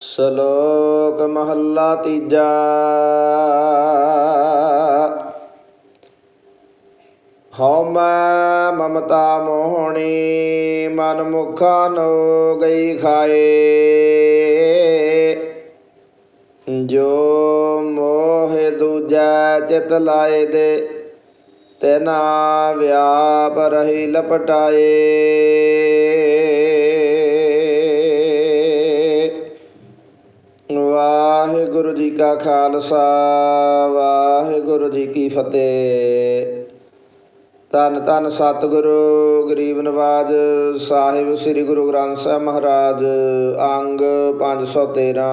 ਸ਼ਲੋਕ ਮਹੱਲਾ ਤੀਜਾ। ਹਉ ਮੈਂ ਮਮਤਾ ਮੋਹਣੀ, ਮਨ ਮੁਖਾ ਨੋ ਗਈ ਖਾਏ। ਜੋ ਮੋਹ ਦੂਜਾ ਚਿਤ ਲਾਏ ਦੇ ਤੈਨਾ ਵਿਆਪ ਰਹੀ ਲਪਟਾਏ। ਵਾਹਿਗੁਰੂ ਜੀ ਕਾ ਖਾਲਸਾ, ਵਾਹਿਗੁਰੂ ਜੀ ਕੀ ਫਤਿਹ। ਧੰਨ ਧੰਨ ਸਤਿਗੁਰੂ, ਗਰੀਬ ਨਵਾਜ ਸਾਹਿਬ, ਸ੍ਰੀ ਗੁਰੂ ਗ੍ਰੰਥ ਸਾਹਿਬ ਮਹਾਰਾਜ, ਅੰਗ 513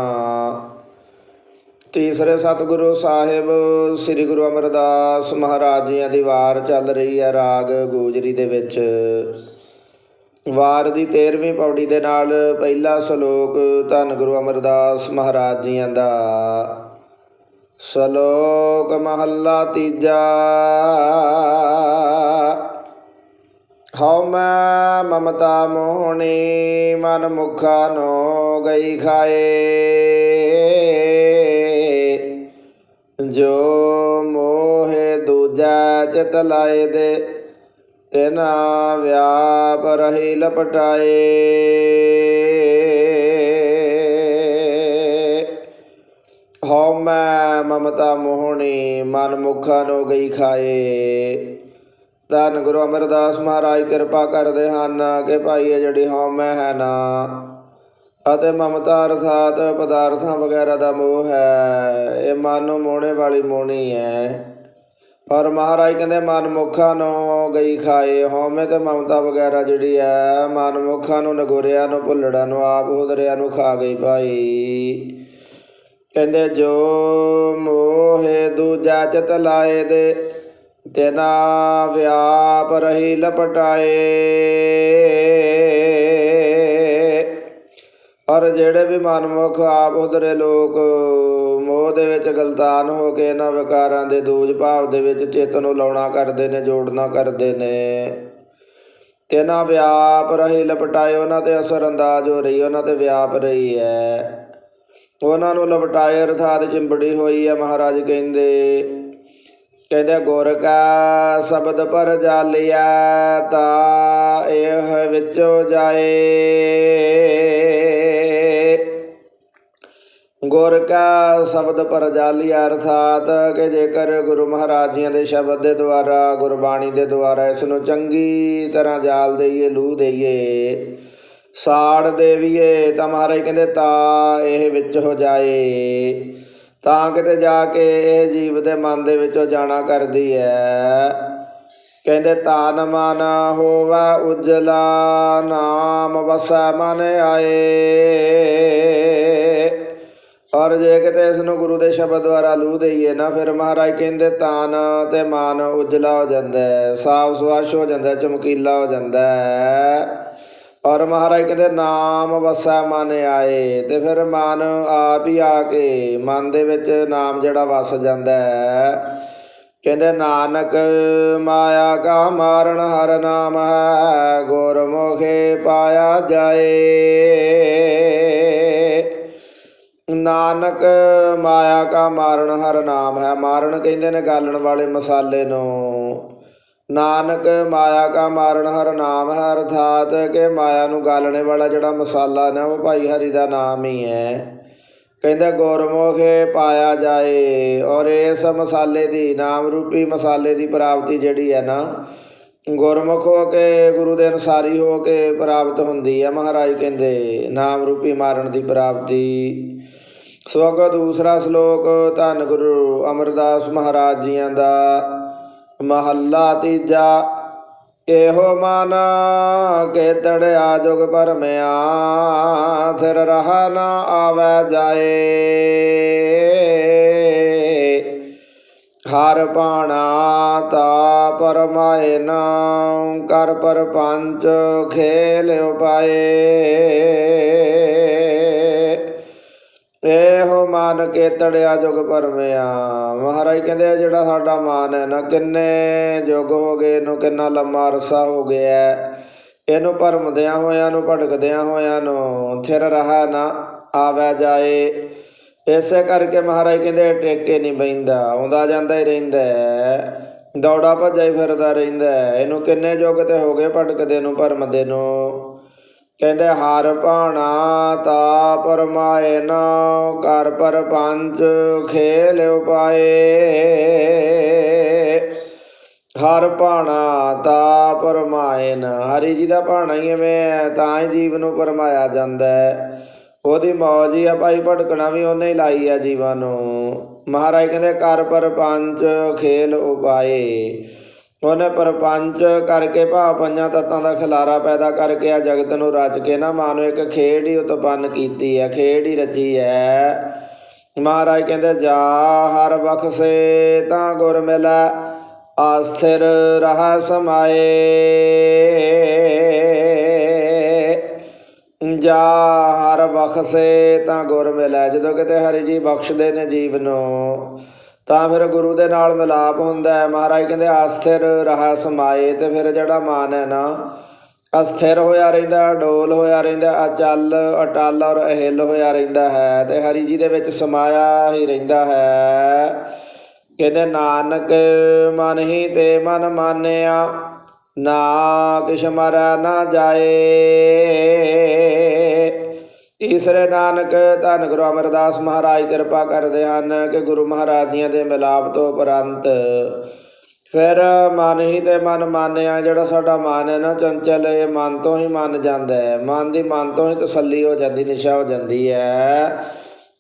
ਤੀਸਰੇ ਸਤਿਗੁਰੂ ਸਾਹਿਬ, ਸ੍ਰੀ ਗੁਰੂ ਅਮਰਦਾਸ ਮਹਾਰਾਜ ਜੀਆਂ ਦੀ ਵਾਰ ਚੱਲ ਰਹੀ ਹੈ ਰਾਗ ਗੋਜਰੀ ਦੇ ਵਿੱਚ। ਵਾਰ ਦੀ 13ਵੀਂ ਪੌੜੀ ਦੇ ਨਾਲ ਪਹਿਲਾ ਸ਼ਲੋਕ ਧੰਨ ਗੁਰੂ ਅਮਰਦਾਸ ਮਹਾਰਾਜ ਜੀਆਂ ਦਾ। ਸ਼ਲੋਕ ਮਹੱਲਾ ਤੀਜਾ। ਹਉ ਮੈਂ ਮਮਤਾ ਮੋਹਣੀ, ਮਨ ਮੁਖਾ ਨੋ ਗਈ ਖਾਏ। ਜੋ ਮੋਹਿ ਦੂਜਾ ਚਿਤ ਲਾਏ ਦੇ ਤਿਨਾ ਵਿਆਪ ਰਹੀ ਲਪਟਾਏ। ਹਉ ਮੈਂ ਮਮਤਾ ਮੋਹਣੀ, ਮਨ ਮੁਖਾ ਨੂੰ ਗਈ ਖਾਏ। ਧੰਨ ਗੁਰੂ ਅਮਰਦਾਸ ਮਹਾਰਾਜ, ਕਿਰਪਾ ਕਰਦੇ ਹਨ ਕਿ ਭਾਈ ਇਹ ਜਿਹੜੀ ਹਉ ਮੈਂ ਹੈ ਨਾ, ਅਤੇ ਮਮਤਾ ਅਰਥਾਤ ਪਦਾਰਥਾਂ ਵਗੈਰਾ ਦਾ ਮੋਹ ਹੈ, ਇਹ ਮਨ ਨੂੰ ਮੋਹਣੇ ਵਾਲੀ ਮੋਹਣੀ ਹੈ। ਪਰ ਮਹਾਰਾਜ ਕਹਿੰਦੇ ਮਨ ਮੁਖਾਂ ਨੂੰ ਗਈ ਖਾਏ, ਹਉਮੈ ਤੇ ਮਮਤਾ ਵਗੈਰਾ ਜਿਹੜੀ ਹੈ ਮਨ ਮੁਖਾਂ ਨੂੰ ਨਗੋਰਿਆਂ ਨੂੰ, ਭੁੱਲੜਾਂ ਨੂੰ, ਆਪ ਉਦਰਿਆਂ ਨੂੰ ਖਾ ਗਈ ਭਾਈ। ਕਹਿੰਦੇ ਜੋ ਮੋਹੇ ਦੂਜਾ ਚਿਤ ਲਾਏ ਦੇ ਤੇਨਾ ਵਿਆਪ ਰਹੀ ਲਪਟਾਏ। ਔਰ ਜਿਹੜੇ ਵੀ ਮਨਮੁਖ ਆਪ ਉਧਰੇ ਲੋਕ, ਮੋਹ ਦੇ ਵਿੱਚ ਗਲਤਾਨ ਹੋ ਕੇ ਇਹਨਾਂ ਵਿਕਾਰਾਂ ਦੇ ਦੂਜ ਭਾਵ ਦੇ ਵਿੱਚ ਚਿੱਤ ਨੂੰ ਲਾਉਣਾ ਕਰਦੇ ਨੇ ਜੋੜਨਾ ਕਰਦੇ ਨੇ। ਤੇ ਨਾ ਵਿਆਪ ਰਹੀ, ਲਪਟਾਏ ਉਹਨਾਂ ਤੇ ਅਸਰ ਅੰਦਾਜ਼ ਹੋ ਰਹੀ, ਉਹਨਾਂ ਤੇ ਵਿਆਪ ਰਹੀ ਹੈ। ਉਹਨਾਂ ਨੂੰ ਲਪਟਾਏ ਅਰਥਾਤ ਚਿੰਬੜੀ ਹੋਈ ਹੈ, ਮਹਾਰਾਜ ਕਹਿੰਦੇ ਕਹਿੰਦੇ ਗੁਰ ਕਾ ਸ਼ਬਦ ਪਰ ਜਾਲਿਆ ਤਾ, ਇਹ ਵਿੱਚੋ ਜਾਏ। ਗੁਰ ਕਾ ਸ਼ਬਦ ਪਰ ਜਾਲਿਆ ਅਰਥਾਤ ਕਿ ਜੇਕਰ ਗੁਰੂ ਮਹਾਰਾਜ ਜੀਆਂ ਦੇ ਸ਼ਬਦ ਦੇ ਦੁਆਰਾ, ਗੁਰਬਾਣੀ ਦੇ ਦੁਆਰਾ ਇਸ ਨੂੰ ਚੰਗੀ ਤਰ੍ਹਾਂ ਜਾਲ ਦੇਈਏ ਲੂ ਦੇਈਏ, ਸਾੜ ਦੇਵੀਏ, ਤਾਂ ਮਹਾਰਾਜ ਕਹਿੰਦੇ, ਤਾਂ ਇਹ ਵਿੱਚ ਹੋ ਜਾਏ। ਤਾਂ ਕਿਤੇ ਜਾ ਕੇ ਇਹ ਜੀਵ ਦੇ ਮਨ ਦੇ ਵਿੱਚੋਂ ਜਾਣਾ ਕਰਦੀ ਹੈ ਕਹਿੰਦੇ ਤਾਨ ਮਨ ਹੋਵਾ ਉਜਲਾ, ਨਾਮ ਵਸੈ ਮਨ ਆਏ। ਔਰ ਜੇ ਕਿਤੇ ਇਸ ਨੂੰ ਗੁਰੂ ਦੇ ਸ਼ਬਦ ਦੁਆਰਾ ਲੂ ਦਈਏ ਨਾ, ਫਿਰ ਮਹਾਰਾਜ ਕਹਿੰਦੇ ਤਾਨ ਤੇ ਮਨ ਉਜਲਾ ਹੋ ਜਾਂਦਾ ਸਾਫ਼ ਸੁਆਸ਼ ਹੋ ਜਾਂਦਾ ਚਮਕੀਲਾ ਹੋ ਜਾਂਦਾ ਔਰ ਮਹਾਰਾਜ ਕਹਿੰਦੇ, ਨਾਮ ਵਸੈ ਮਨ ਆਏ, ਤੇ ਫਿਰ ਮਨ ਆਪ ਹੀ ਆ ਕੇ ਮਨ ਦੇ ਵਿੱਚ ਨਾਮ ਜਿਹੜਾ ਵਸ ਜਾਂਦਾ ਹੈ। ਕਹਿੰਦੇ, ਨਾਨਕ ਮਾਇਆ ਕਾ ਮਾਰਨ ਹਰ ਨਾਮ ਹੈ, ਗੁਰਮੁਖੇ ਪਾਇਆ ਜਾਏ। ਨਾਨਕ ਮਾਇਆ ਕਾ ਮਾਰਨ ਹਰ ਨਾਮ ਹੈ। ਮਾਰਨ ਕਹਿੰਦੇ ਨੇ ਗਾਲਣ ਵਾਲੇ ਮਸਾਲੇ ਨੂੰ। ਨਾਨਕ ਮਾਇਆ ਕਾ ਮਾਰਨ ਹਰ ਨਾਮ ਹੈ ਅਰਥਾਤ ਕਿ ਮਾਇਆ ਨੂੰ ਗਾਲਣੇ ਵਾਲਾ ਜਿਹੜਾ ਮਸਾਲਾ ਨਾ, ਉਹ ਭਾਈ ਹਰੀ ਦਾ ਨਾਮ ਹੀ ਹੈ। ਕਹਿੰਦਾ, ਗੁਰਮੁਖੇ ਪਾਇਆ ਜਾਏ। ਔਰ ਇਸ ਮਸਾਲੇ ਦੀ, ਨਾਮ ਰੂਪੀ ਮਸਾਲੇ ਦੀ ਪ੍ਰਾਪਤੀ ਜਿਹੜੀ ਹੈ ਨਾ, ਗੁਰਮੁਖ ਹੋ ਕੇ, ਗੁਰੂ ਦੇ ਅਨਸਾਰੀ ਹੋ ਕੇ ਪ੍ਰਾਪਤ ਹੁੰਦੀ ਹੈ। ਮਹਾਰਾਜ ਕਹਿੰਦੇ, ਨਾਮ ਰੂਪੀ ਮਾਰਨ ਦੀ ਪ੍ਰਾਪਤੀ। ਸੋ ਦੂਸਰਾ ਸ਼ਲੋਕ, ਧੰਨ ਗੁਰੂ ਅਮਰਦਾਸ ਮਹਾਰਾਜ ਜੀਆਂ ਦਾ ਮਹੱਲਾ ਤੀਜਾ। ਇਹੋ ਮਨ ਕੇ ਤੜਿਆ ਜੁਗ ਪਰਮਿਆ ਥਿਰ ਰਹਾ ਨਾ ਆਵੈ ਜਾਏ। ਹਰ ਬਾਣਾ ਤਾ ਪਰਮਾਏ ਨਾਮ ਕਰ ਪੰਚ ਖੇਲ ਉਪਾਏ। ਮਨ ਕੇ ਜੁਗ ਪਰਮਿਆ। ਮਹਾਰਾਜ ਕਹਿੰਦੇ ਆ, ਜਿਹੜਾ ਸਾਡਾ ਮਾਨ ਹੈ ਨਾ, ਕਿੰਨੇ ਜੁਗ ਹੋ ਗਏ, ਇਹਨੂੰ ਕਿੰਨਾ ਲੰਮਾ ਅਰਸਾ ਹੋ ਗਿਆ ਇਹਨੂੰ ਭਰਮਦਿਆਂ ਹੋਇਆਂ ਨੂੰ, ਭਟਕਦਿਆਂ ਹੋਇਆਂ ਨੂੰ, ਥਿਰ ਰਹਾ ਨਾ ਆਵੈ ਜਾਏ। ਇਸੇ ਕਰਕੇ ਮਹਾਰਾਜ ਕਹਿੰਦੇ ਟੇਕੇ ਨਹੀਂ ਬੈਂਦਾ ਆਉਂਦਾ ਜਾਂਦਾ ਹੀ ਰਹਿੰਦਾ ਦੌੜਾ ਭੱਜਾ ਹੀ ਫਿਰਦਾ ਰਹਿੰਦਾ ਇਹਨੂੰ ਕਿੰਨੇ ਯੁੱਗ ਤੇ ਹੋ ਗਏ, ਭਟਕਦੇ ਨੂੰ, ਭਰਮਦੇ ਨੂੰ। ਕਹਿੰਦੇ ਹਰ ਭਾਣਾ ਤਾ ਪਰਮਾਏ ਨਾ ਕਰ ਪਰ ਪੰਜ ਖੇਲ ਉਪਾਏ। ਹਰ ਭਾਣਾ ਤਾ ਪਰਮਾਇਨ ਹਰੀ ਜੀ ਦਾ ਭਾਣਾ ਹੀ ਐਵੇਂ ਹੈ, ਤਾਂ ਹੀ ਜੀਵ ਨੂੰ ਪਰਮਾਇਆ ਜਾਂਦਾ ਹੈ। ਉਹਦੀ ਮੌਜ ਹੀ ਆ ਭਾਈ, ਭਟਕਣਾ ਵੀ ਉਹਨੇ ਹੀ ਲਾਈ ਆ ਜੀਵਾਂ ਨੂੰ। ਮਹਾਰਾਜ ਕਹਿੰਦੇ, ਕਰ ਪਰਪੰਚ ਖੇਲ ਉਪਾਏ। ਉਹਨੇ ਪਰਪੰਚ ਕਰਕੇ ਭਾ ਪੰਜਾਂ ਤੱਤਾਂ ਦਾ ਖਿਲਾਰਾ ਪੈਦਾ ਕਰਕੇ ਆ ਜਗਤ ਨੂੰ ਰਚ ਕੇ ਨਾ ਮਾਨੋ ਇੱਕ ਖੇਡ ਹੀ ਉਤਪੰਨ ਕੀਤੀ ਹੈ, ਖੇਡ ਹੀ ਰਚੀ ਹੈ। ਮਹਾਰਾਜ ਕਹਿੰਦੇ, ਜਾ ਹਰ ਬਖਸੇ ਤਾਂ ਗੁਰ ਮਿਲੈ, ਆਸਥਿਰ ਰਹਾ ਸਮਾਏ। ਜਾ ਹਰ ਬਖਸੇ ਤਾਂ ਗੁਰ ਮਿਲੈ। ਜਦੋਂ ਕਿਤੇ ਹਰੀ ਜੀ ਬਖਸ਼ਦੇ ਨੇ ਜੀਵ ਨੂੰ ਤਾਂ ਫਿਰ ਗੁਰੂ ਦੇ ਨਾਲ ਮਿਲਾਪ ਹੁੰਦਾ ਹੈ। ਮਹਾਰਾਜ ਕਹਿੰਦੇ, ਅਸਥਿਰ ਰਹਾ ਸਮਾਏ ਤੇ ਫਿਰ ਜਿਹੜਾ ਮਨ ਹੈ ਨਾ, ਅਸਥਿਰ ਹੋਇਆ ਰਹਿੰਦਾ ਡੋਲ ਹੋਇਆ ਰਹਿੰਦਾ, ਅਚਲ, ਅਟਲ ਔਰ ਅਹਿਲ ਹੋਇਆ ਰਹਿੰਦਾ ਹੈ ਤੇ ਹਰੀ ਜੀ ਦੇ ਵਿੱਚ ਸਮਾਇਆ ਹੀ ਰਹਿੰਦਾ ਹੈ। ਕਹਿੰਦੇ, ਨਾਨਕ ਮਨ ਹੀ ਤੇ ਮਨ ਮਾਨਿਆ, ਨਾ ਕਿਛ ਮਰੈ ਨਾ ਜਾਏ। ਤੀਸਰੇ ਨਾਨਕ, ਧੰਨ ਗੁਰੂ ਅਮਰਦਾਸ ਮਹਾਰਾਜ ਕਿਰਪਾ ਕਰਦੇ ਹਨ ਕਿ ਗੁਰੂ ਮਹਾਰਾਜ ਦੀਆਂ ਦੇ ਮਿਲਾਪ ਤੋਂ ਉਪਰੰਤ ਫਿਰ ਮਨ ਹੀ ਤੇ ਮਨ ਮਾਨਿਆ, ਜਿਹੜਾ ਸਾਡਾ ਮਨ ਹੈ ਨਾ ਚੰਚਲ, ਇਹ ਮਨ ਤੋਂ ਹੀ ਮੰਨ ਜਾਂਦਾ ਹੈ। ਮਨ ਦੀ ਮਨ ਤੋਂ ਹੀ ਤਸੱਲੀ ਹੋ ਜਾਂਦੀ, ਨਿਸ਼ਾ ਹੋ ਜਾਂਦੀ ਹੈ।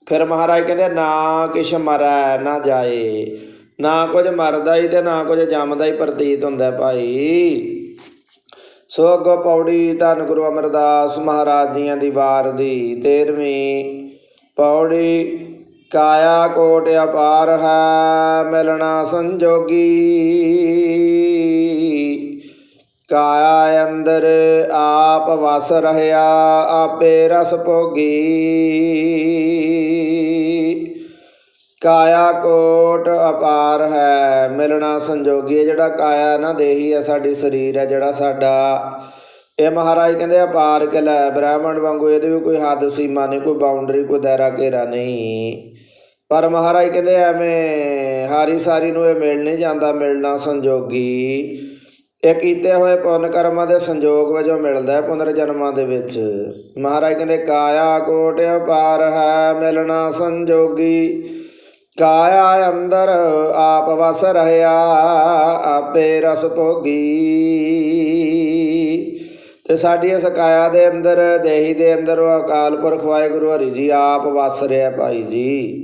ਫਿਰ ਮਹਾਰਾਜ ਕਹਿੰਦੇ, ਨਾ ਕਿਛ ਮਰੈ ਨਾ ਜਾਏ, ਨਾ ਕੁਝ ਮਰਦਾ ਹੀ ਤੇ ਨਾ ਕੁਝ ਜੰਮਦਾ ਹੀ ਪ੍ਰਤੀਤ ਹੁੰਦਾ ਭਾਈ। ਸੋ ਅੱਗੋਂ ਪੌੜੀ ਧੰਨ ਗੁਰੂ ਅਮਰਦਾਸ ਮਹਾਰਾਜ ਜੀਆਂ ਦੀ ਵਾਰ ਦੀ 13ਵੀਂ ਪੌੜੀ ਕਾਇਆ ਕੋਟ ਅਪਾਰ ਹੈ, ਮਿਲਣਾ ਸੰਜੋਗੀ। ਕਾਇਆ ਅੰਦਰ ਆਪ ਵਸ ਰਹਿਆ, ਆਪੇ ਰਸ ਭੋਗੀ। ਕਾਇਆ ਕੋਟ ਅਪਾਰ ਹੈ। ਮਿਲਣਾ ਸੰਜੋਗੀ ਹੈ ਜਿਹੜਾ ਕਾਇਆ ਨਾ ਦੇਹੀ ਹੈ, ਸਾਡੀ ਸਰੀਰ ਹੈ ਜਿਹੜਾ ਸਾਡਾ। ਇਹ ਮਹਾਰਾਜ ਕਹਿੰਦੇ ਅਪਾਰ ਕਿਲਾ ਬ੍ਰਾਹਮਣ ਵਾਂਗੂ ਇਹਦੇ ਵੀ ਕੋਈ ਹੱਦ ਸੀਮਾ ਨਹੀਂ, ਕੋਈ ਬਾਉਂਡਰੀ ਕੋਈ ਦਾਇਰਾ ਘੇਰਾ ਨਹੀਂ। ਪਰ ਮਹਾਰਾਜ ਕਹਿੰਦੇ ਐਵੇਂ ਹਾਰੀ ਸਾਰੀ ਨੂੰ ਇਹ ਮਿਲ ਨਹੀਂ ਜਾਂਦਾ, ਮਿਲਣਾ ਸੰਜੋਗੀ। ਇਹ ਕੀਤੇ ਹੋਏ ਪੁੰਨ ਕਰਮਾਂ ਦੇ ਸੰਜੋਗ ਵਜੋਂ ਮਿਲਦਾ ਹੈ ਪੁਨਰ ਜਨਮਾਂ ਦੇ ਵਿੱਚ। ਮਹਾਰਾਜ ਕਹਿੰਦੇ ਕਾਇਆ ਕੋਟ ਅਪਾਰ ਹੈ, ਮਿਲਣਾ ਸੰਜੋਗੀ। ਕਾਇਆ ਅੰਦਰ ਆਪ ਵਸ ਰਹਿਆ, ਆਪੇ ਰਸ ਭੋਗੀ। ਤੇ ਸਾਡੀ ਇਸ ਕਾਇਆ ਦੇ ਅੰਦਰ, ਦੇਹੀ ਦੇ ਅੰਦਰ, ਉਹ ਅਕਾਲ ਪੁਰਖ ਵਾਹਿਗੁਰੂ ਹਰੀ ਜੀ ਆਪ ਵਸ ਰਿਹਾ ਭਾਈ ਜੀ।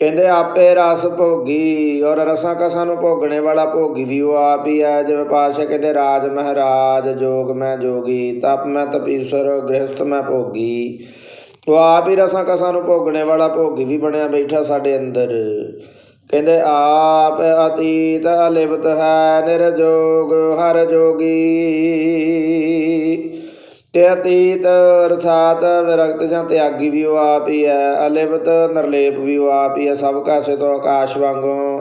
ਕਹਿੰਦੇ ਆਪੇ ਰਸ ਭੋਗੀ ਔਰ ਰਸਾਂ ਕਸਾਂ ਨੂੰ ਭੋਗਣੇ ਵਾਲਾ ਭੋਗੀ ਵੀ ਉਹ ਆਪ ਹੀ ਹੈ। ਜਿਵੇਂ ਪਾਸ਼ਾ ਕਹਿੰਦੇ, ਰਾਜ ਮਹਾਰਾਜ, ਜੋਗ ਮੈਂ ਜੋਗੀ, ਤਪ ਮੈਂ ਤਪੀਸਰ ਗ੍ਰਹਸਥ ਮੈਂ ਭੋਗੀ। ਉਹ ਆਪ ਹੀ ਰਸਾਂ ਕਸਾਂ ਨੂੰ ਭੋਗਣੇ ਵਾਲਾ ਭੋਗੀ ਵੀ ਬਣਿਆ ਬੈਠਾ ਸਾਡੇ ਅੰਦਰ। ਕਹਿੰਦੇ, ਆਪ ਅਤੀਤ ਅਲਿਪਤ ਹੈ ਨਿਰਜੋਗ ਹਰ ਜੋਗੀ। ਤੇ ਅਤੀਤ ਅਰਥਾਤ ਵਿਰਕਤ ਜਾਂ ਤਿਆਗੀ ਵੀ ਉਹ ਆਪ ਹੀ ਹੈ, ਅਲਿਪਤ ਨਿਰਲੇਪ ਵੀ ਉਹ ਆਪ ਹੀ ਹੈ, ਸਭ ਕਾਸੇ ਤੋਂ ਆਕਾਸ਼ ਵਾਂਗੂ।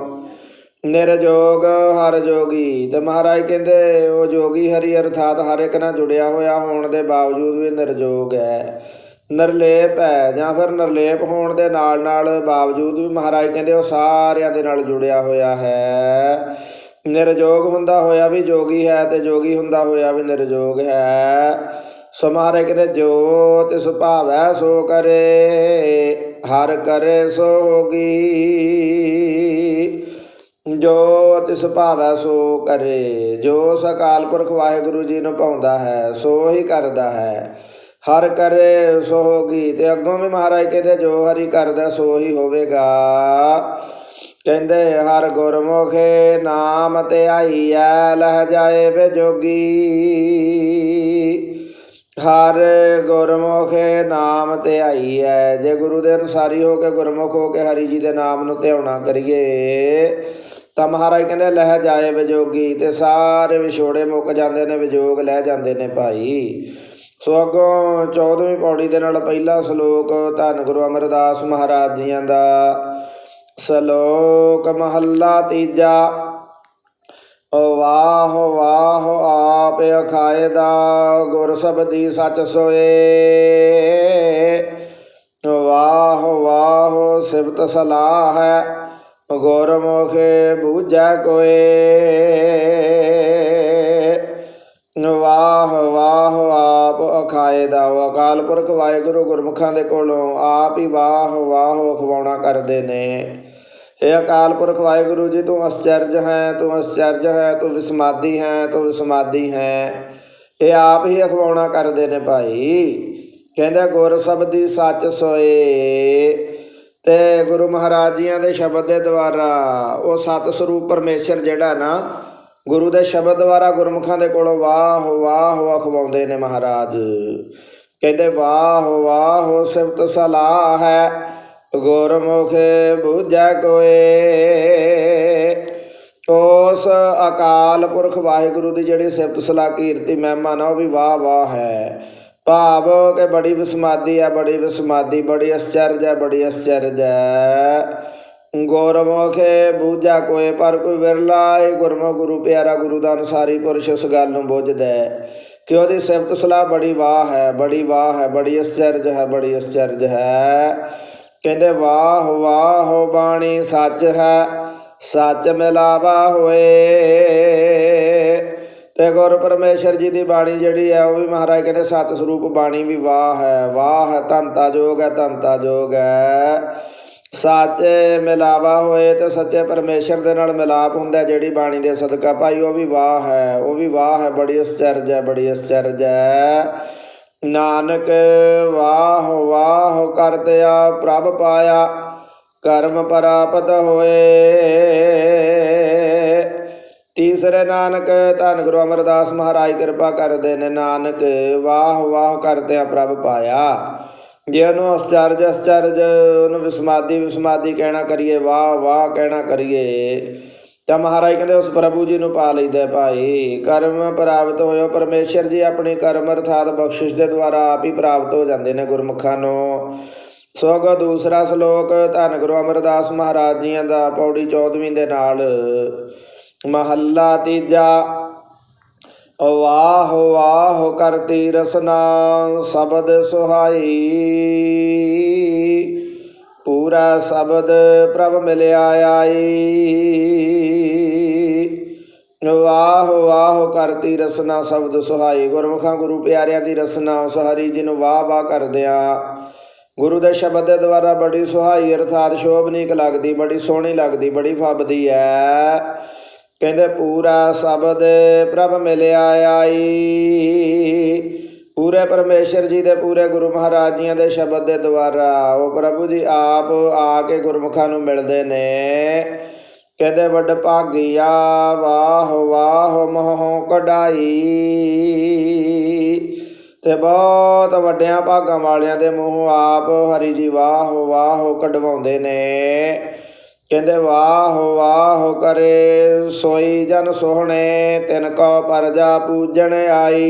ਨਿਰਜੋਗ ਹਰ ਜੋਗੀ। ਤੇ ਮਹਾਰਾਜ ਕਹਿੰਦੇ, ਉਹ ਜੋਗੀ ਹਰੀ ਅਰਥਾਤ ਹਰ ਇੱਕ ਨਾਲ ਜੁੜਿਆ ਹੋਇਆ ਹੋਣ ਦੇ ਬਾਵਜੂਦ ਵੀ ਨਿਰਜੋਗ ਹੈ। ਨਿਰਲੇਪ ਹੈ ਜਾਂ ਫਿਰ ਨਿਰਲੇਪ ਹੋਣ ਦੇ ਨਾਲ ਨਾਲ ਬਾਵਜੂਦ ਵੀ ਮਹਾਰਾਜ ਕਹਿੰਦੇ ਉਹ ਸਾਰਿਆਂ ਦੇ ਨਾਲ ਜੁੜਿਆ ਹੋਇਆ ਹੈ। ਨਿਰਜੋਗ ਹੁੰਦਾ ਹੋਇਆ ਵੀ ਜੋਗੀ ਹੈ ਤੇ ਜੋਗੀ ਹੁੰਦਾ ਹੋਇਆ ਵੀ ਨਿਰਜੋਗ ਹੈ। ਸੋ ਮਹਾਰਾਜ ਕਹਿੰਦੇ ਜੋ ਤਿਸ ਭਾਵੈ ਸੋ ਕਰੇ, ਹਰ ਕਰੇ ਸੋ ਹੋਗੀ। ਜੋ ਤਿਸ ਭਾਵੈ ਸੋ ਕਰੇ, ਜੋ ਸਕਾਲ ਪੁਰਖ ਵਾਹਿਗੁਰੂ ਜੀ ਨੂੰ ਪਾਉਂਦਾ ਹੈ, ਸੋ ਹੀ ਕਰਦਾ ਹੈ। ਹਰ ਕਰੇ ਸੋ ਹੋਗੀ ਤੇ ਅੱਗੋਂ ਵੀ ਮਹਾਰਾਜ ਕਹਿੰਦੇ, ਜੋ ਹਰੀ ਕਰਦਾ ਸੋ ਹੀ ਹੋਵੇਗਾ। ਕਹਿੰਦੇ, ਹਰ ਗੁਰਮੁਖੇ ਨਾਮ ਤੇ ਆਈਐ, ਲਹਿ ਜਾਏ ਵੇ ਜੋਗੀ ਹਰ ਗੁਰਮੁਖੇ ਨਾਮ ਤੇ ਆਈਐ, ਜੇ ਗੁਰੂ ਦੇ ਅਨਸਾਰੀ ਹੋ ਕੇ ਗੁਰਮੁਖ ਹੋ ਕੇ ਹਰੀ ਜੀ ਦੇ ਨਾਮ ਨੂੰ ਧਿਆਉਣਾ ਕਰੀਏ, ਤਾਂ ਮਹਾਰਾਜ ਕਹਿੰਦੇ, ਲਹਿ ਜਾਏ ਵਿਜੋਗੀ ਤੇ ਸਾਰੇ ਵਿਛੋੜੇ ਮੁੱਕ ਜਾਂਦੇ ਨੇ, ਵਿਜੋਗ ਲੈ ਜਾਂਦੇ ਨੇ ਭਾਈ। ਸੋ ਅੱਗੋਂ 14ਵੀਂ ਪੌੜੀ ਦੇ ਨਾਲ ਪਹਿਲਾ ਸ਼ਲੋਕ, ਧੰਨ ਗੁਰੂ ਅਮਰਦਾਸ ਮਹਾਰਾਜ ਜੀਆਂ ਦਾ। ਸ਼ਲੋਕ ਮਹੱਲਾ ਤੀਜਾ ਵਾਹ ਵਾਹ ਆਪ ਅਖਾਏ ਦਾ ਗੁਰ ਸਬਦੀ ਸਚ ਸੋਏ। ਵਾਹ ਵਾਹ ਸਿਫਤ ਸਲਾਹ ਹੈ, ਗੁਰਮੁਖ ਬੂਝੈ ਕੋਏ। ਵਾਹ ਵਾਹ ਆਪ ਅਖਾਏ ਦਾ ਅਕਾਲ ਪੁਰਖ ਵਾਹਿਗੁਰੂ ਗੁਰਮੁਖਾਂ ਦੇ ਕੋਲੋਂ ਆਪ ਹੀ ਵਾਹ ਵਾਹ ਅਖਵਾਉਣਾ ਕਰਦੇ ਨੇ। ਇਹ ਅਕਾਲ ਪੁਰਖ ਵਾਹਿਗੁਰੂ ਜੀ, ਤੂੰ ਅਸਚਰਜ ਹੈ, ਤੂੰ ਅਸਚਰਜ ਹੈ, ਤੂੰ ਵਿਸਮਾਦੀ ਹੈ, ਤੂੰ ਵਿਸਮਾਦੀ ਹੈ। ਇਹ ਆਪ ਹੀ ਅਖਵਾਉਣਾ ਕਰਦੇ ਨੇ ਭਾਈ। ਕਹਿੰਦੇ ਗੁਰ ਸ਼ਬਦੀ ਸੱਚ ਸੋਏ। ਤੇ ਗੁਰੂ ਮਹਾਰਾਜ ਜੀਆਂ ਦੇ ਸ਼ਬਦ ਦੇ ਦੁਆਰਾ ਉਹ ਸਤ ਸਰੂਪ ਪਰਮੇਸ਼ਰ ਜਿਹੜਾ ਨਾ ਗੁਰੂ ਦੇ ਸ਼ਬਦ ਦੁਆਰਾ ਗੁਰਮੁਖਾਂ ਦੇ ਕੋਲੋਂ ਵਾਹ ਵਾਹ ਅਖਵਾਉਂਦੇ ਨੇ ਮਹਾਰਾਜ। ਕਹਿੰਦੇ ਵਾਹ ਵਾਹ ਸਿਫਤ ਸਲਾਹ ਹੈ ਗੁਰਮੁਖ ਬੂਝੈ ਕੋਏ। ਉਸ ਅਕਾਲ ਪੁਰਖ ਵਾਹਿਗੁਰੂ ਦੀ ਜਿਹੜੀ ਸਿਫਤ ਸਲਾਹ ਕੀਰਤੀ ਮਹਿਮਾ ਨਾ, ਉਹ ਵੀ ਵਾਹ ਵਾਹ ਹੈ। ਭਾਵ ਕਿ ਬੜੀ ਵਿਸਮਾਦੀ ਹੈ, ਬੜੀ ਵਿਸਮਾਦੀ, ਬੜੀ ਅਸਚਰਜ ਹੈ, ਬੜੀ ਅਸਚਰਜ ਹੈ। ਗੁਰਮੁਖੇ ਬੂਝਾ ਕੋਏ ਪਰ ਕੋਈ ਵਿਰਲਾ, ਇਹ ਗੁਰਮੁਖ ਗੁਰੂ ਪਿਆਰਾ ਗੁਰੂ ਦਾ ਅਨਸਾਰੀ ਪੁਰਸ਼ ਇਸ ਗੱਲ ਨੂੰ ਬੁੱਝਦਾ ਹੈ ਕਿ ਉਹਦੀ ਸਿਫਤ ਸਲਾਹ ਬੜੀ ਵਾਹ ਹੈ, ਬੜੀ ਵਾਹ ਹੈ, ਬੜੀ ਅਸਚਰਜ ਹੈ, ਬੜੀ ਅਸਚਰਜ ਹੈ। ਕਹਿੰਦੇ, ਵਾਹ ਵਾਹ ਬਾਣੀ ਸੱਚ ਹੈ, ਸੱਚ ਮਿਲਾਵਾ ਹੋਏ। ਤੇ ਗੁਰ ਪਰਮੇਸ਼ਰ ਜੀ ਦੀ ਬਾਣੀ ਜਿਹੜੀ ਹੈ, ਉਹ ਵੀ ਮਹਾਰਾਜ ਕਹਿੰਦੇ, ਸਤ ਸਰੂਪ ਬਾਣੀ ਵੀ ਵਾਹ ਹੈ ਵਾਹ ਹੈ, ਧੰਤਾ ਜੋਗ ਹੈ, ਧੰਤਾ ਜੋਗ ਹੈ। ਸੱਚ ਮਿਲਾਵਾ ਹੋਏ ਤੇ ਸੱਚੇ ਪਰਮੇਸ਼ਰ ਦੇ ਨਾਲ ਮਿਲਾਪ ਹੁੰਦਾ ਜਿਹੜੀ ਬਾਣੀ ਦੇ ਸਦਕਾ ਭਾਈ, ਉਹ ਵੀ ਵਾਹ ਹੈ। ਉਹ ਵੀ ਵਾਹ ਹੈ। ਬੜੀ ਅਸਚਰਜ ਹੈ, ਬੜੀ ਅਸਚਰਜ ਹੈ। ਨਾਨਕ, ਵਾਹ ਵਾਹ ਕਰਤਿਆ, ਪ੍ਰਭ ਪਾਇਆ, ਕਰਮ ਪ੍ਰਾਪਤ ਹੋਏ। ਤੀਸਰੇ ਨਾਨਕ, ਧੰਨ ਗੁਰੂ ਅਮਰਦਾਸ ਮਹਾਰਾਜ, ਕਿਰਪਾ ਕਰਦੇ ਨੇ। ਨਾਨਕ, ਵਾਹ ਵਾਹ ਕਰਤਿਆ, ਪ੍ਰਭ ਪਾਇਆ। ਜੇ ਉਹਨੂੰ ਅਸਚਰਜ ਅਸਚਰਜ ਉਹਨੂੰ ਵਿਸਮਾਦੀ ਵਿਸਮਾਦੀ ਕਹਿਣਾ ਕਰੀਏ, ਵਾਹ ਵਾਹ ਕਹਿਣਾ ਕਰੀਏ, ਤਾਂ ਮਹਾਰਾਜ ਕਹਿੰਦੇ ਉਸ ਪ੍ਰਭੂ ਜੀ ਨੂੰ ਪਾ ਲਈਦਾ ਭਾਈ। ਕਰਮ ਪ੍ਰਾਪਤ ਹੋਇਓ, ਪਰਮੇਸ਼ਰ ਜੀ ਆਪਣੀ ਕਰਮ ਅਰਥਾਤ ਬਖਸ਼ਿਸ਼ ਦੇ ਦੁਆਰਾ ਆਪ ਹੀ ਪ੍ਰਾਪਤ ਹੋ ਜਾਂਦੇ ਨੇ ਗੁਰਮੁਖਾਂ ਨੂੰ। ਸੋਗ ਦੂਸਰਾ ਸ਼ਲੋਕ, ਧੰਨ ਗੁਰੂ ਅਮਰਦਾਸ ਮਹਾਰਾਜ ਜੀਆਂ ਦਾ ਪੌੜੀ 14ਵੀਂ ਦੇ ਨਾਲ। ਮਹੱਲਾ ਤੀਜਾ ਵਾਹ ਵਾਹ ਕਰਤੀ ਰਸਨਾ ਸ਼ਬਦ ਸੁਹਾਈ। ਪੂਰਾ ਸ਼ਬਦ ਪ੍ਰਭ ਮਿਲਿਆ ਆਈ। ਵਾਹ ਵਾਹ ਕਰਤੀ ਰਸਨਾ ਸ਼ਬਦ ਸੁਹਾਈ। ਗੁਰਮੁਖਾਂ ਗੁਰੂ ਪਿਆਰਿਆਂ ਦੀ ਰਸਨਾ ਉਸ ਹਰੀ ਜੀ ਨੂੰ ਵਾਹ ਵਾਹ ਕਰਦਿਆਂ। ਗੁਰੂ ਦੇ ਸ਼ਬਦ ਦੇ ਦੁਆਰਾ ਬੜੀ ਸੁਹਾਈ, ਅਰਥਾਤ ਸ਼ੋਭਨੀਕ ਲੱਗਦੀ, ਬੜੀ ਸੋਹਣੀ ਲੱਗਦੀ, ਬੜੀ ਫੱਬਦੀ ਹੈ ਕਹਿੰਦੇ ਪੂਰਾ ਸ਼ਬਦ ਪ੍ਰਭ ਮਿਲਿਆ ਆਈ। ਪੂਰੇ ਪਰਮੇਸ਼ਰ ਜੀ ਦੇ ਪੂਰੇ ਗੁਰੂ ਮਹਾਰਾਜ ਜੀਆਂ ਦੇ ਸ਼ਬਦ ਦੇ ਦੁਆਰਾ ਉਹ ਪ੍ਰਭੂ ਜੀ ਆਪ ਆ ਕੇ ਗੁਰਮੁਖਾਂ ਨੂੰ ਮਿਲਦੇ ਨੇ। ਕਹਿੰਦੇ ਵੱਡ ਭਾਗੀਆ, ਵਾਹ ਵਾਹ, ਮੋਹ ਕਢਾਈ। ਤੇ ਬਹੁਤ ਵੱਡਿਆਂ ਭਾਗਾਂ ਵਾਲਿਆਂ ਦੇ ਮੂੰਹ ਆਪ ਹਰੀ ਜੀ ਵਾਹ ਵਾਹ ਕਢਵਾਉਂਦੇ ਨੇ। ਕਹਿੰਦੇ, ਵਾਹ ਵਾਹ ਕਰੇ, ਸੋਈ ਜਨ ਸੋਹਣੇ, ਤਿਨ ਕੋ ਪਰਜਾ ਪੂਜਣ ਆਈ।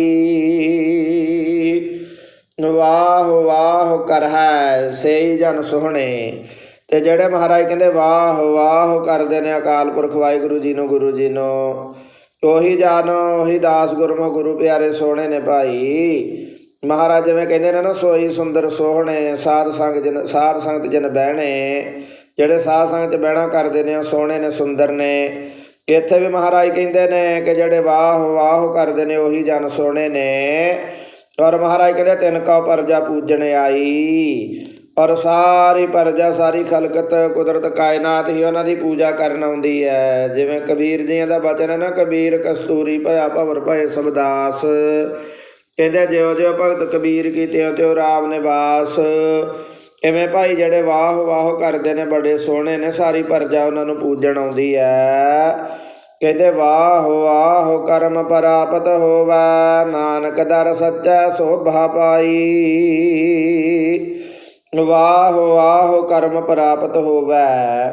ਵਾਹ ਵਾਹ ਕਰਹਿ ਸੇਈ ਜਨ ਸੋਹਣੇ। ਤੇ ਜਿਹੜੇ ਮਹਾਰਾਜ ਕਹਿੰਦੇ, ਵਾਹ ਵਾਹ ਕਰਦੇ ਨੇ ਅਕਾਲ ਪੁਰਖ ਵਾਹਿਗੁਰੂ ਜੀ ਨੂੰ, ਗੁਰੂ ਜੀ ਨੂੰ, ਉਹੀ ਜਨ, ਉਹੀ ਦਾਸ ਗੁਰਮੁਖ ਗੁਰੂ ਪਿਆਰੇ ਸੋਹਣੇ ਨੇ ਭਾਈ। ਮਹਾਰਾਜ ਜਿਵੇਂ ਕਹਿੰਦੇ ਨੇ ਨਾ, ਸੋਈ ਸੁੰਦਰ ਸੋਹਣੇ, ਸਾਧ ਸੰਗ ਜਨ, ਸਾਧ ਸੰਗਤ ਜਨ ਬਹਿਣੇ ਜਿਹੜੇ ਸਾਧ ਸੰਗਤ ਚ ਬਹਿਣਾ ਕਰਦੇ ਨੇ, ਉਹ ਸੋਹਣੇ ਨੇ, ਸੁੰਦਰ ਨੇ। ਇੱਥੇ ਵੀ ਮਹਾਰਾਜ ਕਹਿੰਦੇ ਨੇ ਕਿ ਜਿਹੜੇ ਵਾਹ ਵਾਹ ਕਰਦੇ ਨੇ, ਉਹੀ ਜਨ ਸੋਹਣੇ ਨੇ। ਔਰ ਮਹਾਰਾਜ ਕਹਿੰਦੇ, ਤਿੰਨ ਕਾ ਪਰਜਾ ਪੂਜਣ ਆਈ। ਔਰ ਸਾਰੀ ਪਰਜਾ, ਸਾਰੀ ਖਲਕਤ, ਕੁਦਰਤ, ਕਾਇਨਾਤ ਹੀ ਉਹਨਾਂ ਦੀ ਪੂਜਾ ਕਰਨ ਆਉਂਦੀ ਹੈ। ਜਿਵੇਂ ਕਬੀਰ ਜੀਆਂ ਦਾ ਬਚਨ ਹੈ ਨਾ, ਕਬੀਰ ਕਸਤੂਰੀ ਭਇਆ ਭਵਰ ਭਏ ਸਬਦਾਸ ਕਹਿੰਦੇ, ਜਿਉ ਜਿਉ ਭਗਤ ਕਬੀਰ ਕੀ ਤਿਉ ਤਿਉ ਰਾਮ ਨਿਵਾਸ। ਇਵੇਂ ਭਾਈ ਜਿਹੜੇ ਵਾਹ ਵਾਹ ਕਰਦੇ ਨੇ, ਬੜੇ ਸੋਹਣੇ ਨੇ, ਸਾਰੀ ਪਰਜਾ ਉਹਨਾਂ ਨੂੰ ਪੂਜਣ ਆਉਂਦੀ ਹੈ ਕਹਿੰਦੇ ਵਾਹ ਵਾਹ ਕਰਮ ਪ੍ਰਾਪਤ ਹੋਵੈ, ਨਾਨਕ ਦਰ ਸੱਚਾ ਸੋਭਾ ਪਾਈ। ਵਾਹ ਵਾਹ ਕਰਮ ਪ੍ਰਾਪਤ ਹੋਵੈ।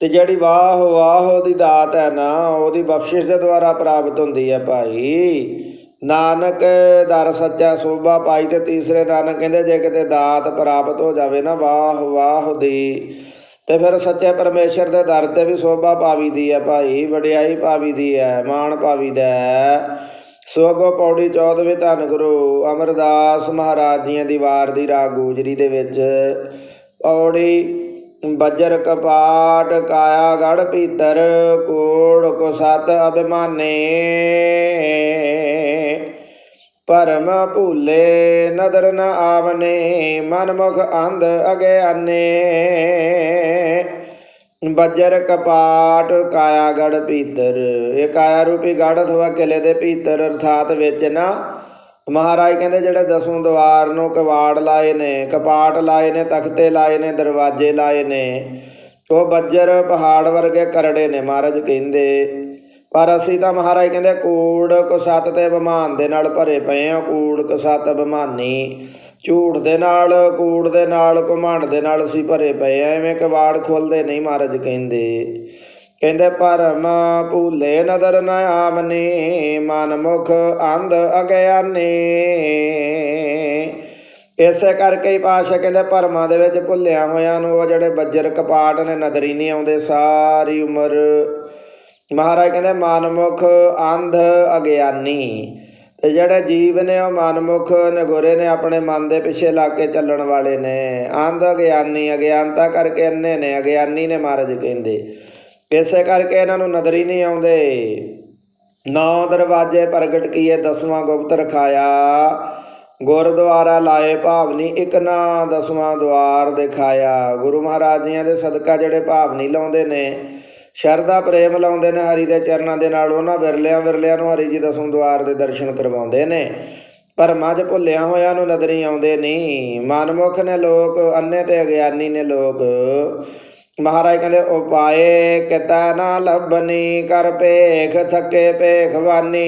ਤੇ ਜਿਹੜੀ ਵਾਹ ਵਾਹ ਦੀ ਦਾਤ ਹੈ ਨਾ, ਉਹਦੀ ਬਖਸ਼ਿਸ਼ ਦੇ ਦੁਆਰਾ ਪ੍ਰਾਪਤ ਹੁੰਦੀ ਹੈ ਭਾਈ। ਨਾਨਕ ਦਰ ਸੱਚਾ ਸੋਭਾ ਪਾਈ ਤੇ ਤੀਸਰੇ ਨਾਨਕ ਕਹਿੰਦੇ ਜੇ ਕਿਤੇ ਦਾਤ ਪ੍ਰਾਪਤ ਹੋ ਜਾਵੇ ਨਾ ਵਾਹ ਵਾਹ ਦੀ। ਤੇ ਫਿਰ ਸੱਚੇ ਪਰਮੇਸ਼ਰ ਦੇ ਦਰ ਤੇ ਵੀ ਸੋਭਾ ਪਾਵੀ ਦੀ ਹੈ ਭਾਈ, ਵਡਿਆਈ ਪਾਵੀ ਦੀ ਹੈ, ਮਾਣ ਪਾਵੀ ਦਾ ਹੈ। ਸੋ ਅੱਗੋਂ ਪੌੜੀ 14ਵੀਂ ਧੰਨ ਗੁਰੂ ਅਮਰਦਾਸ ਮਹਾਰਾਜ ਜੀਆਂ ਦੀ ਵਾਰ ਦੀ ਰਾਗ ਗੂਜਰੀ ਦੇ ਵਿੱਚ ਪੌੜੀ ਬਜਰ ਕਪਾਟ ਕਾਇਆ ਗੜ ਪੀਤਰ ਕੋੜ ਕੋ ਸਤ ਅਭਿਮਾਨੇ। ਪਰਮ ਭੂਲੇ ਨਦਰ ਨ ਆਵਨੇ, ਮਨ ਮੁਖ ਅੰਧ ਅਗਿਆਨੇ ਬੱਜਰ ਕਪਾਟ ਕਾਇਆ ਗੜ ਪੀਤਰ ਇਹ ਕਾਇਆ ਰੂਪੀ ਗੜ ਅਥਵਾ ਕਿਲੇ ਦੇ ਪੀਤਰ ਅਰਥਾਤ ਵਿੱਚ ਨਾ ਮਹਾਰਾਜ ਕਹਿੰਦੇ ਜਿਹੜੇ ਦਸਵੇਂ ਦਵਾਰ ਨੂੰ ਕਵਾੜ ਲਾਏ ਨੇ, ਕਪਾਟ ਲਾਏ ਨੇ, ਤਖਤੇ ਲਾਏ ਨੇ, ਦਰਵਾਜ਼ੇ ਲਾਏ ਨੇ, ਉਹ ਬੱਜਰ ਪਹਾੜ ਵਰਗੇ ਕਰੜੇ ਨੇ ਮਹਾਰਾਜ ਕਹਿੰਦੇ। ਪਰ ਅਸੀਂ ਤਾਂ ਮਹਾਰਾਜ ਕਹਿੰਦੇ ਕੂੜ ਕੁਸਤ ਤੇ ਬਿਮਾਨ ਦੇ ਨਾਲ ਭਰੇ ਪਏ ਆ ਕੂੜ ਕੁਸਤ ਬਿਮਾਨੀ। ਝੂਠ ਦੇ ਨਾਲ, ਕੂੜ ਦੇ ਨਾਲ, ਘੁਮੰਡ ਦੇ ਨਾਲ ਅਸੀਂ ਭਰੇ ਪਏ ਆ ਐਵੇਂ ਕਵਾੜ ਖੁੱਲਦੇ ਨਹੀਂ ਮਹਾਰਾਜ ਕਹਿੰਦੇ। ਕਹਿੰਦੇ ਪਰਮ ਭੂਲੇ ਨਦਰ ਨ ਆਵਨੇ, ਮਨ ਮੁਖ ਅੰਧ ਅਗਿਆਨੇ ਇਸੇ ਕਰਕੇ ਹੀ ਪਾਸ਼ਾ ਕਹਿੰਦੇ, ਭਰਮਾਂ ਦੇ ਵਿੱਚ ਭੁੱਲਿਆ ਹੋਇਆਂ ਨੂੰ ਉਹ ਜਿਹੜੇ ਬੱਜਰ ਕਪਾਟ ਨੇ, ਨਦਰ ਹੀ ਨਹੀਂ ਆਉਂਦੇ, ਸਾਰੀ ਉਮਰ। ਮਹਾਰਾਜ ਕਹਿੰਦੇ ਮਨਮੁਖ ਅੰਧ ਅਗਿਆਨੀ ਤੇ ਜਿਹੜੇ ਜੀਵ ਨੇ, ਉਹ ਮਨਮੁਖ ਨਗੋਰੇ ਨੇ, ਆਪਣੇ ਮਨ ਦੇ ਪਿੱਛੇ ਲੱਗ ਕੇ ਚੱਲਣ ਵਾਲੇ ਨੇ। ਅੰਧ ਅਗਿਆਨੀ, ਅਗਿਆਨਤਾ ਕਰਕੇ ਅੰਨੇ ਨੇ, ਅਗਿਆਨੀ ਨੇ ਮਹਾਰਾਜ ਕਹਿੰਦੇ। ਇਸੇ ਕਰਕੇ ਇਹਨਾਂ ਨੂੰ ਨਦਰ ਹੀ ਨਹੀਂ ਆਉਂਦੇ। ਨੌ ਦਰਵਾਜੇ ਪ੍ਰਗਟ ਕੀਏ, ਦਸਵਾਂ ਗੁਪਤ ਰਖਾਇਆ। ਗੁਰਦੁਆਰਾ ਲਾਏ ਭਾਵਨੀ ਇੱਕ ਨਾ ਦਸਵਾਂ ਦਵਾਰ ਦਿਖਾਇਆ। ਗੁਰੂ ਮਹਾਰਾਜ ਜੀਆਂ ਦੇ ਸਦਕਾ ਜਿਹੜੇ ਭਾਵਨੀ ਲਾਉਂਦੇ ਨੇ, ਸ਼ਰਧਾ, ਪ੍ਰੇਮ ਲਾਉਂਦੇ ਨੇ, ਹਰੀ ਦੇ ਚਰਨਾਂ ਦੇ ਨਾਲ ਉਹਨਾਂ ਵਿਰਲਿਆਂ ਵਿਰਲਿਆਂ ਨੂੰ ਹਰੀ ਜੀ ਦਸਵਾਂ ਦਵਾਰ ਦੇ ਦਰਸ਼ਨ ਕਰਵਾਉਂਦੇ ਨੇ। ਪਰ ਮੱਝ ਭੁੱਲਿਆ ਹੋਇਆਂ ਨੂੰ ਨਜ਼ਰੀ ਆਉਂਦੇ ਨਹੀਂ। ਮਨਮੁਖ ਨੇ ਲੋਕ ਅੰਨੇ ਤੇ ਅਗਿਆਨੀ ਨੇ ਲੋਕ। ਮਹਾਰਾਜ ਕਹਿੰਦੇ, ਉਪਾਏ ਕਿਤਾ ਨਾ ਲੱਭਨੀ, ਕਰ ਭੇਖ, ਥੱਕੇ ਭੇਖਵਾਨੀ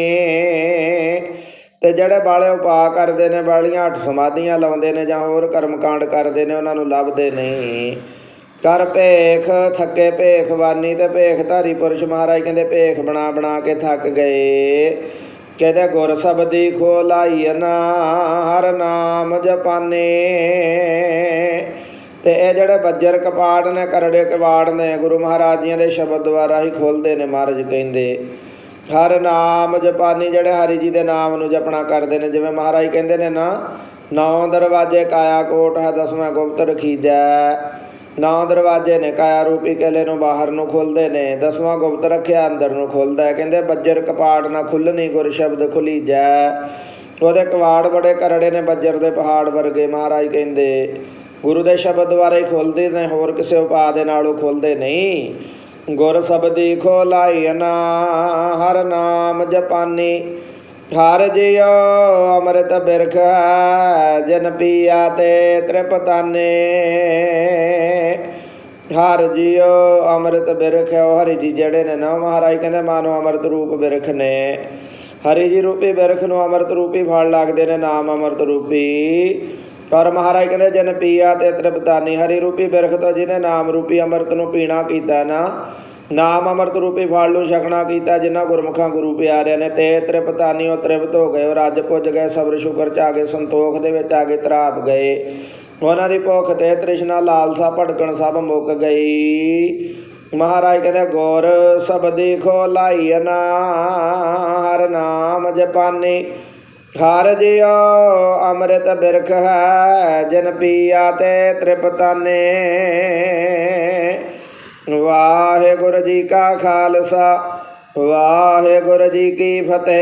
ਤੇ ਜਿਹੜੇ ਬਾਲੇ ਉਪਾਅ ਕਰਦੇ ਨੇ ਬਾਲੀਆਂ ਅੱਠ ਸਮਾਧੀਆਂ ਲਾਉਂਦੇ ਨੇ ਜਾਂ ਹੋਰ ਕਰਮਕਾਂਡ ਕਰਦੇ ਨੇ, ਉਹਨਾਂ ਨੂੰ ਲੱਭਦੇ ਨਹੀਂ। ਕਰ ਭੇਖ, ਥੱਕੇ ਭੇਖਵਾਨੀ ਤੇ ਭੇਖਧਾਰੀ ਪੁਰਸ਼ ਮਹਾਰਾਜ ਕਹਿੰਦੇ, ਭੇਖ ਬਣਾ ਬਣਾ ਕੇ ਥੱਕ ਗਏ। ਕਹਿੰਦੇ, ਗੁਰ ਸਬਦੀ ਖੋਲਾਈ ਨਾ ਹਰ ਨਾਮ ਜਪਾਨੇ। ਤੇ ਇਹ ਜਿਹੜੇ ਬੱਜਰ ਕਪਾੜ ਨੇ, ਕਰੜੇ ਕਵਾੜ ਨੇ, ਗੁਰੂ ਮਹਾਰਾਜ ਜੀਆਂ ਦੇ ਸ਼ਬਦ ਦੁਆਰਾ ਹੀ ਖੋਲਦੇ ਨੇ ਮਹਾਰਾਜ ਕਹਿੰਦੇ। ਹਰ ਨਾਮ ਜਪਾਨੀ ਜਿਹੜੇ ਹਰੀ ਜੀ ਦੇ ਨਾਮ ਨੂੰ ਜਪਣਾ ਕਰਦੇ ਨੇ, ਜਿਵੇਂ ਮਹਾਰਾਜ ਕਹਿੰਦੇ ਨੇ ਨਾ, ਨੌ ਦਰਵਾਜੇ ਕਾਇਆ ਕੋਟ ਹੈ, ਦਸਵਾਂ ਗੁਪਤ ਰਖੀਜੈ ਨੌ ਦਰਵਾਜੇ ਨੇ ਕਾਇਆ ਰੂਪੀ ਕਿਲੇ ਨੂੰ ਬਾਹਰ ਨੂੰ ਖੋਲਦੇ ਨੇ, ਦਸਵਾਂ ਗੁਪਤ ਰੱਖਿਆ ਅੰਦਰ ਨੂੰ ਖੋਲਦਾ ਕਹਿੰਦੇ ਬੱਜਰ ਕਪਾੜ ਨਾ ਖੁੱਲਣੀ ਗੁਰ ਸ਼ਬਦ ਖੁਲੀ ਜੈ ਉਹਦੇ ਕਵਾੜ ਬੜੇ ਕਰੜੇ ਨੇ ਬੱਜਰ ਦੇ ਪਹਾੜ ਵਰਗੇ, ਮਹਾਰਾਜ ਕਹਿੰਦੇ। ਗੁਰੂ ਦੇ ਸ਼ਬਦ ਦੁਆਰਾ ਹੀ ਖੁੱਲਦੇ ਨੇ ਹੋਰ ਕਿਸੇ ਉਪਾਅ ਦੇ ਨਾਲ ਉਹ ਖੁੱਲਦੇ ਨਹੀਂ। ਗੁਰ ਸਬਦੀ ਖੋਲਾਈ ਨਾ ਹਰ ਨਾਮ ਜਪਾਨੀ ਹਰ ਜਿਉ ਅੰਮ੍ਰਿਤ ਬਿਰਖ ਹੈ, ਜਨ ਪੀਆ ਤੇ ਤ੍ਰਿਪਤਾਨੇ। ਹਰ ਜਿਉ ਅੰਮ੍ਰਿਤ ਬਿਰਖ ਉਹ ਹਰੀ ਜੀ ਜਿਹੜੇ ਨੇ ਨਾ ਮਹਾਰਾਜ ਕਹਿੰਦੇ ਮਾਨੋ ਅੰਮ੍ਰਿਤ ਰੂਪ ਬਿਰਖ ਨੇ। ਹਰੀ ਜੀ ਰੂਪੀ ਬਿਰਖ ਨੂੰ ਅੰਮ੍ਰਿਤ ਰੂਪੀ ਫਲ ਲੱਗਦੇ ਨੇ ਨਾਮ ਅੰਮ੍ਰਿਤ ਰੂਪੀ। ਔਰ ਮਹਾਰਾਜ ਕਹਿੰਦੇ, ਜਨ ਪੀਆ ਤੇ ਤ੍ਰਿਪਤਾਨੀ, ਹਰੀ ਰੂਪੀ ਬਿਰਖ ਤੋਂ ਜਿਹਨੇ ਨਾਮ ਰੂਪੀ ਅੰਮ੍ਰਿਤ ਨੂੰ ਪੀਣਾ ਕੀਤਾ ਨਾ, ਨਾਮ ਅੰਮ੍ਰਿਤ ਰੂਪੀ ਫਲ ਨੂੰ ਛਕਣਾ ਕੀਤਾ, ਜਿਨ੍ਹਾਂ ਗੁਰਮੁਖਾਂ ਗੁਰੂ ਪਿਆਰਿਆਂ ਨੇ, ਤੇ ਤ੍ਰਿਪਤਾਨੀ ਉਹ ਤ੍ਰਿਪਤ ਹੋ ਗਏ, ਉਹ ਰੱਜ ਪੁੱਜ ਗਏ, ਸਬਰ ਸ਼ੁਕਰ ਚ ਆ ਗਏ, ਸੰਤੋਖ ਦੇ ਵਿੱਚ ਆ ਗਏ, ਤਰਾਪ ਗਏ। ਉਹਨਾਂ ਦੀ ਭੁੱਖ ਤੇ ਤ੍ਰਿਸ਼ਨਾ, ਲਾਲਸਾ, ਭਟਕਣ ਸਭ ਮੁੱਕ ਗਈ। ਮਹਾਰਾਜ ਕਹਿੰਦੇ, ਗੁਰ ਸਬਦੀ ਖੋਲਾਈ ਨਾ, ਹਰ ਨਾਮ ਜਪਾਨੀ। ਹਰ ਜਿਉ, ਅੰਮ੍ਰਿਤ ਬਿਰਖ ਹੈ, ਜਨ ਪੀਆ ਤੇ ਤ੍ਰਿਪਤਾਨੇ। ਵਾਹਿਗੁਰੂ ਜੀ ਕਾ ਖਾਲਸਾ, ਵਾਹਿਗੁਰੂ ਜੀ ਕੀ ਫਤਿਹ।